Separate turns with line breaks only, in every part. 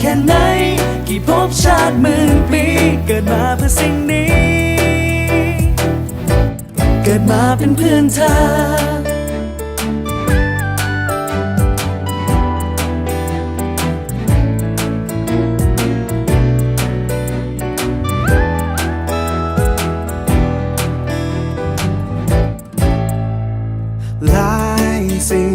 แค่ไหน กี่ภพชาติหมื่นปี เกิดมาเพื่อสิ่งนี้ เกิดมาเป็นเพื่อนเธอ
หลายสิ่ง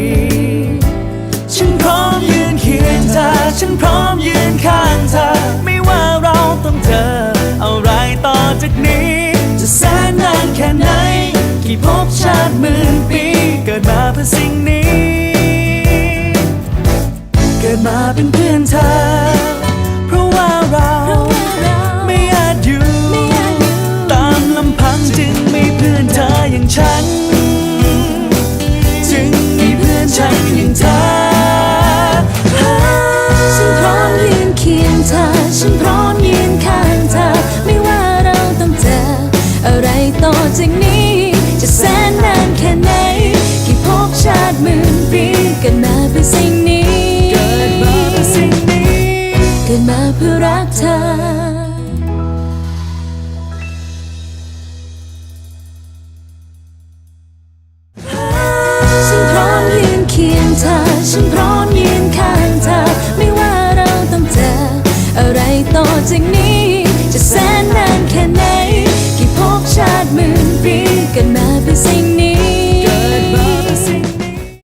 กี่ภพชาติหมื่นปี เกิดมาเพื่อสิ่งนี้ เกิดมาเป็นเพื่อนเธอ เพราะว่าเราไม่อาจอยู่ ตามลำพังจึงมีเพื่อนเธออย่างฉัน จึงมีเพื่อนฉันอย่างเธอ
ฉันพร้อมยืนเคียงเธอ ฉันพร้อมยืนข้างเธอ ไม่ว่าเราต้องเจอ อะไรต่อจากนี้ จะแสนนานแค่ไหน กี่ภพชาติหมื่นปีเกิดมาเพื่อสิ่งนี้
เกิดมาเพื่อสิ่งนี้
เกิดมาเพื่อรักเธอฉันพร้อมยืนเคียงเธอฉันพร้อมยืนข้างเธอ ไม่ว่าเราต้องเจออะไรต่อจากนี้